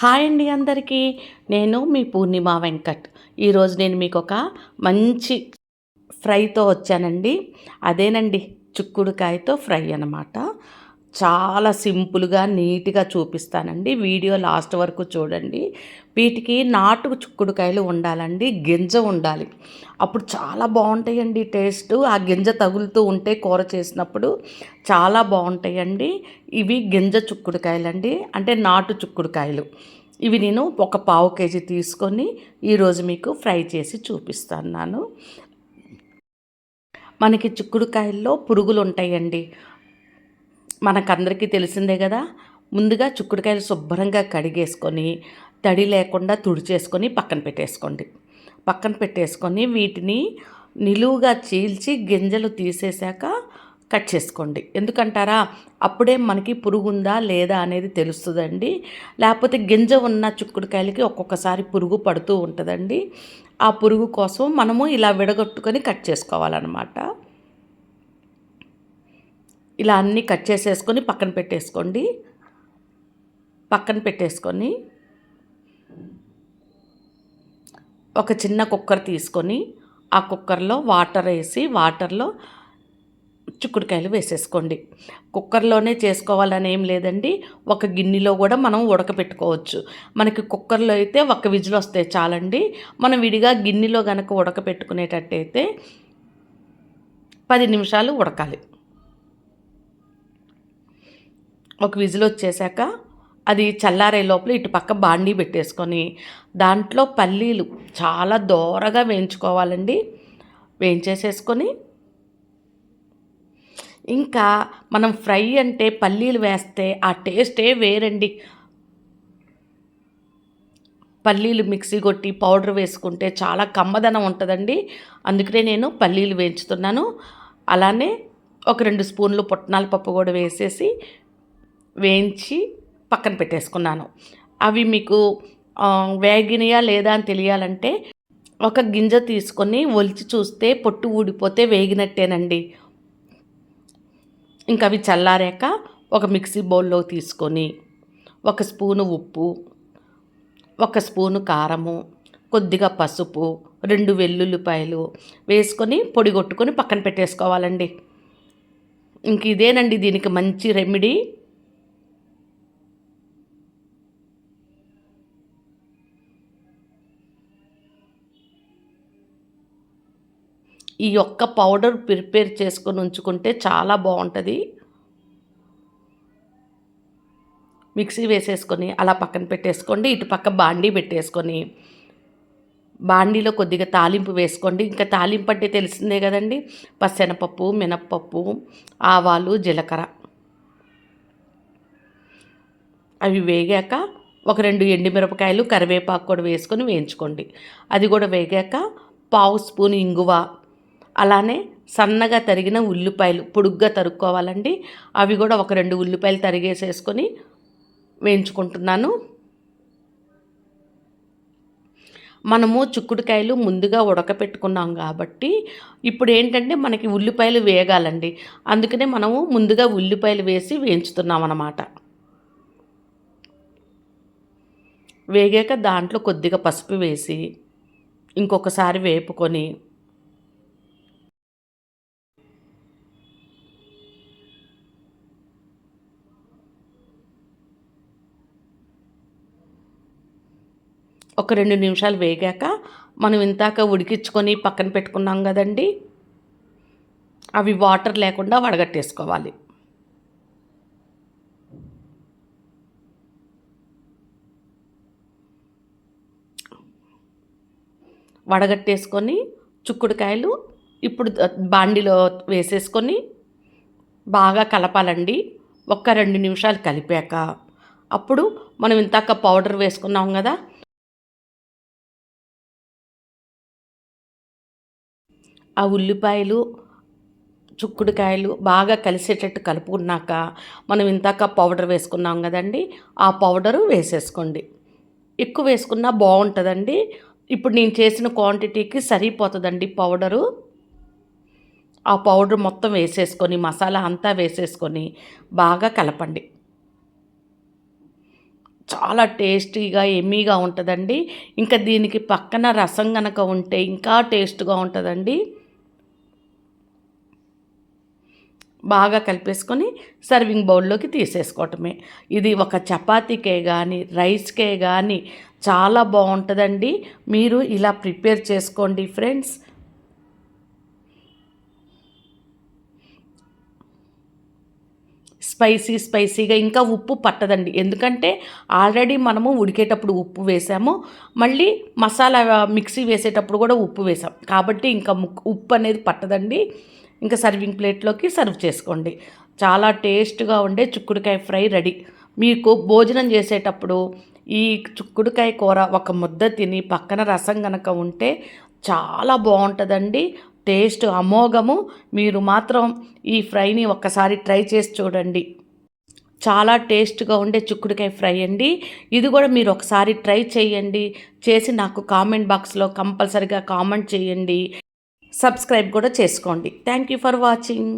Hi అండి అందరికీ. నేను మీ పూర్ణిమ వెంకట్. ఈరోజు నేను మీకు ఒక మంచి ఫ్రైతో వచ్చానండి. అదేనండి చిక్కుడుకాయతో ఫ్రై అనమాట. చాలా సింపుల్గా నీట్గా చూపిస్తానండి. వీడియో లాస్ట్ వరకు చూడండి. వీటికి నాటు చుక్కుడుకాయలు ఉండాలండి గింజ ఉండాలి. అప్పుడు చాలా బాగుంటాయండి టేస్ట్. ఆ గింజ తగులుతూ ఉంటే కూర చేసినప్పుడు చాలా బాగుంటాయండి. ఇవి గింజ చుక్కుడుకాయలండి. అంటే నాటు చుక్కుడుకాయలు. ఇవి నేను ఒక పావు కేజీ తీసుకొని ఈరోజు మీకు ఫ్రై చేసి చూపిస్తున్నాను. మనకి చిక్కుడుకాయల్లో పురుగులు ఉంటాయండి మనకందరికీ తెలిసిందే కదా. ముందుగా చిక్కుడుకాయలు శుభ్రంగా కడిగేసుకొని తడి లేకుండా తుడిచేసుకొని పక్కన పెట్టేసుకోండి. పక్కన పెట్టేసుకొని వీటిని నిలువుగా చీల్చి గింజలు తీసేశాక కట్ చేసుకోండి. ఎందుకంటారా? అప్పుడే మనకి పురుగుందా లేదా అనేది తెలుస్తుందండి. లేకపోతే గింజ ఉన్న చిక్కుడుకాయలకి ఒక్కొక్కసారి పురుగు పడుతూ ఉంటుందండి. ఆ పురుగు కోసం మనము ఇలా విడగొట్టుకొని కట్ చేసుకోవాలన్నమాట. ఇలా అన్నీ కట్ చేసేసుకొని పక్కన పెట్టేసుకోండి. పక్కన పెట్టేసుకొని ఒక చిన్న కుక్కర్ తీసుకొని ఆ కుక్కర్లో వాటర్ వేసి వాటర్లో చిక్కుడుకాయలు వేసేసుకోండి. కుక్కర్లోనే చేసుకోవాలని ఏం లేదండి. ఒక గిన్నెలో కూడా మనం ఉడకపెట్టుకోవచ్చు. మనకి కుక్కర్లో అయితే ఒక విజిల్ వస్తే చాలండి. మనం విడిగా గిన్నెలో కనుక ఉడకపెట్టుకునేటట్టయితే పది నిమిషాలు ఉడకాలి. ఒక విజిల్ వచ్చేసాక అది చల్లారే లోపల ఇటు పక్క బాండీ పెట్టేసుకొని దాంట్లో పల్లీలు చాలా దోరగా వేయించుకోవాలండి. వేయించేసేసుకొని ఇంకా మనం ఫ్రై అంటే పల్లీలు వేస్తే ఆ టేస్టే వేరండి. పల్లీలు మిక్సీ కొట్టి పౌడర్ వేసుకుంటే చాలా కమ్మదనం ఉంటుందండి. అందుకనే నేను పల్లీలు వేయించుతున్నాను. అలానే ఒక రెండు స్పూన్లు పుట్నాల పప్పు కూడా వేసేసి వేయించి పక్కన పెట్టేసుకున్నాను. అవి మీకు వేగినయా లేదా అని తెలియాలంటే ఒక గింజ తీసుకొని ఒలిచి చూస్తే పొట్టు ఊడిపోతే వేగినట్టేనండి. ఇంకా అవి చల్లారాక ఒక మిక్సీ బౌల్లో తీసుకొని ఒక స్పూను ఉప్పు ఒక స్పూను కారము కొద్దిగా పసుపు రెండు వెల్లుల్లిపాయలు వేసుకొని పొడి కొట్టుకొని పక్కన పెట్టేసుకోవాలండి. ఇంక ఇదేనండి దీనికి మంచి రెమెడీ. ఈ యొక్క పౌడర్ ప్రిపేర్ చేసుకొని ఉంచుకుంటే చాలా బాగుంటుంది. మిక్సీ వేసేసుకొని అలా పక్కన పెట్టేసుకోండి. ఇటు పక్క బాండీ పెట్టేసుకొని బాండీలో కొద్దిగా తాలింపు వేసుకోండి. ఇంకా తాలింపు అంటే తెలిసిందే కదండి పశనపప్పు మినప్పప్పు ఆవాలు జీలకర్ర. అవి వేగాక ఒక రెండు ఎండుమిరపకాయలు కరివేపాకు కూడా వేసుకొని వేయించుకోండి. అది కూడా వేగాక పావు స్పూన్ ఇంగువ అలానే సన్నగా తరిగిన ఉల్లిపాయలు పొడుగ్గా తరుక్కోవాలండి. అవి కూడా ఒక రెండు ఉల్లిపాయలు తరిగేసేసుకొని వేయించుకుంటున్నాను. మనము చిక్కుడుకాయలు ముందుగా ఉడకపెట్టుకున్నాం కాబట్టి ఇప్పుడు ఏంటంటే మనకి ఉల్లిపాయలు వేగాలండి. అందుకనే మనము ముందుగా ఉల్లిపాయలు వేసి వేయించుతున్నాం అన్నమాట. వేగాక దాంట్లో కొద్దిగా పసుపు వేసి ఇంకొకసారి వేపుకొని ఒక రెండు నిమిషాలు వేగాక మనం ఇంతాక ఉడికించుకొని పక్కన పెట్టుకున్నాం కదండి అవి వాటర్ లేకుండా వడగట్టేసుకోవాలి. వడగట్టేసుకొని చుక్కుడుకాయలు ఇప్పుడు బాండిలో వేసేసుకొని బాగా కలపాలండి. ఒక్క రెండు నిమిషాలు కలిపాక. అప్పుడు మనం ఇంతాక పౌడర్ వేసుకున్నాం కదా ఆ ఉల్లిపాయలు చుక్కుడుకాయలు బాగా కలిసేటట్టు కలుపుకున్నాక మనం ఇంతాక పౌడర్ వేసుకున్నాం కదండి ఆ పౌడరు వేసేసుకోండి. ఎక్కువ వేసుకున్నా బాగుంటుందండి. ఇప్పుడు నేను చేసిన క్వాంటిటీకి సరిపోతుందండి పౌడరు. ఆ పౌడర్ మొత్తం వేసేసుకొని మసాలా అంతా వేసేసుకొని బాగా కలపండి. చాలా టేస్టీగా ఎమ్మీగా ఉంటుందండి. ఇంకా దీనికి పక్కన రసం కనుక ఉంటే ఇంకా టేస్ట్గా ఉంటుందండి. బాగా కలిపేసుకొని సర్వింగ్ బౌల్లోకి తీసేసుకోవటమే. ఇది ఒక చపాతీకే కానీ రైస్కే కానీ చాలా బాగుంటుందండి. మీరు ఇలా ప్రిపేర్ చేసుకోండి ఫ్రెండ్స్. స్పైసీ స్పైసీగా ఇంకా ఉప్పు పట్టదండి. ఎందుకంటే ఆల్రెడీ మనము ఉడికేటప్పుడు ఉప్పు వేసాము. మళ్ళీ మసాలా మిక్సీ వేసేటప్పుడు కూడా ఉప్పు వేసాం. కాబట్టి ఇంకా ఉప్పు అనేది పట్టదండి. ఇంకా సర్వింగ్ ప్లేట్లోకి సర్వ్ చేసుకోండి. చాలా టేస్ట్గా ఉండే చిక్కుడుకాయ ఫ్రై రెడీ. మీకు భోజనం చేసేటప్పుడు ఈ చిక్కుడుకాయ కూర ఒక ముద్ద తిని పక్కన రసం కనుక ఉంటే చాలా బాగుంటుందండి. టేస్ట్ అమోఘము. మీరు మాత్రం ఈ ఫ్రైని ఒక్కసారి ట్రై చేసి చూడండి. చాలా టేస్ట్గా ఉండే చిక్కుడుకాయ ఫ్రై అండి. ఇది కూడా మీరు ఒకసారి ట్రై చేయండి. చేసి నాకు కామెంట్ బాక్స్లో కంపల్సరిగా కామెంట్ చేయండి. సబ్స్క్రైబ్ కూడా చేసుకోండి. Thank you for watching